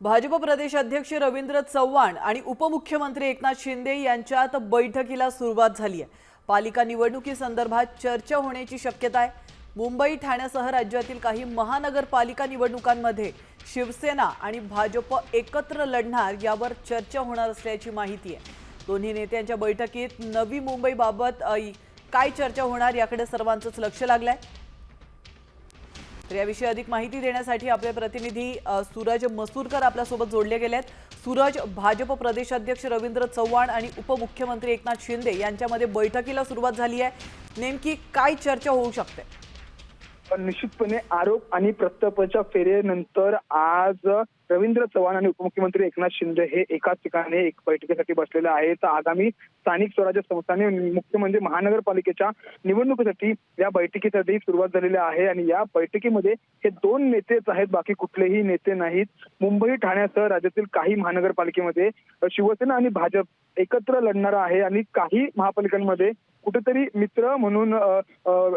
भाजप प्रदेश अध्यक्ष रवींद्र चव्हाण आणि उपमुख्यमंत्री एकनाथ शिंदे यांच्यात बैठकीला सुरुवात झाली आहे. पालिका निवडणुकीसंदर्भात चर्चा होण्याची शक्यता आहे. मुंबई ठाण्यासह राज्यातील काही महानगरपालिका निवडणुकांमध्ये शिवसेना आणि भाजप एकत्र लढणार यावर चर्चा होणार असल्याची माहिती आहे. दोन्ही नेत्यांच्या बैठकीत नवी मुंबईबाबत काय चर्चा होणार याकडे सर्वांचंच लक्ष लागलं आहे तर याविषयी अधिक माहिती देण्यासाठी आपले प्रतिनिधी सूरज मसूरकर आपल्यासोबत जोडले गेले आहेत सूरज भाजप प्रदेशाध्यक्ष रवींद्र चव्हाण आणि उपमुख्यमंत्री एकनाथ शिंदे यांच्यामध्ये बैठकीला सुरुवात झाली आहे. नेमकी काय चर्चा होऊ शकते? पण निश्चितपणे आरोप आणि प्रत्यपच्या फेरेनंतर आज रवींद्र चव्हाण आणि उपमुख्यमंत्री एकनाथ शिंदे हे एकाच ठिकाणी एक बैठकीसाठी बसलेले आहेत. आगामी स्थानिक स्वराज्य संस्थाने मुख्य म्हणजे महानगरपालिकेच्या निवडणुकीसाठी या बैठकीसाठी सुरुवात झालेली आहे आणि या बैठकीमध्ये हे दोन नेतेच आहेत. बाकी कुठलेही नेते नाहीत. मुंबई ठाण्यासह राज्यातील काही महानगरपालिकेमध्ये शिवसेना आणि भाजप एकत्र लढणार आहे आणि काही महापालिकांमध्ये कुठेतरी मित्र म्हणून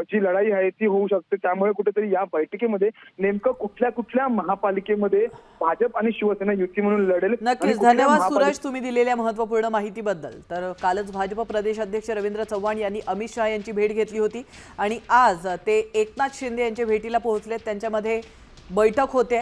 जी लढाई आहे ती होऊ शकते. त्यामुळे कुठेतरी या बैठकीमध्ये नेमकं कुठल्या कुठल्या महापालिकेमध्ये भाजप आणि शिवसेना युती म्हणून लढेल नक्कीच. धन्यवाद सूरज तुम्ही दिलेल्या महत्त्वपूर्ण माहितीबद्दल. तर कालच भाजप प्रदेशाध्यक्ष रवींद्र चव्हाण यांनी अमित शहा यांची भेट घेतली होती आणि आज ते एकनाथ शिंदे यांच्या भेटीला पोहोचलेत. त्यांच्यामध्ये बैठक होते.